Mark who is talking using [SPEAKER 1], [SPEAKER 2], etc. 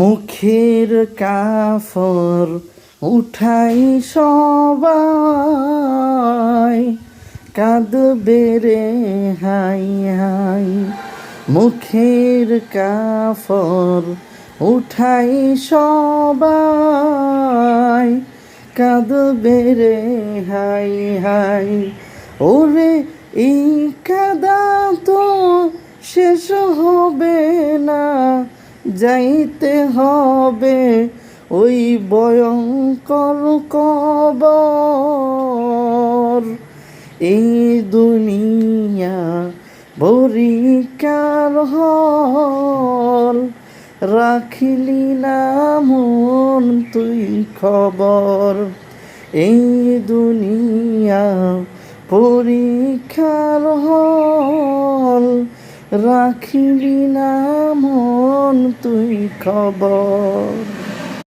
[SPEAKER 1] মুখের কাফর উঠাই সবাই, কাঁদবে রে হাই হাই। মুখের কাফর উঠাই সবাই, কাঁদবে রে হাই হাই। ওরে এই কাদা তো শেষ হবে না যাইতে হবে ওই ভয়ঙ্কর কবর। এই দুনিয়া বরিকার হল, রাখিলি না মন তুই খবর। এই দুনিয়া পরীক্ষার হল, রাখিলি না মন তুই খবর।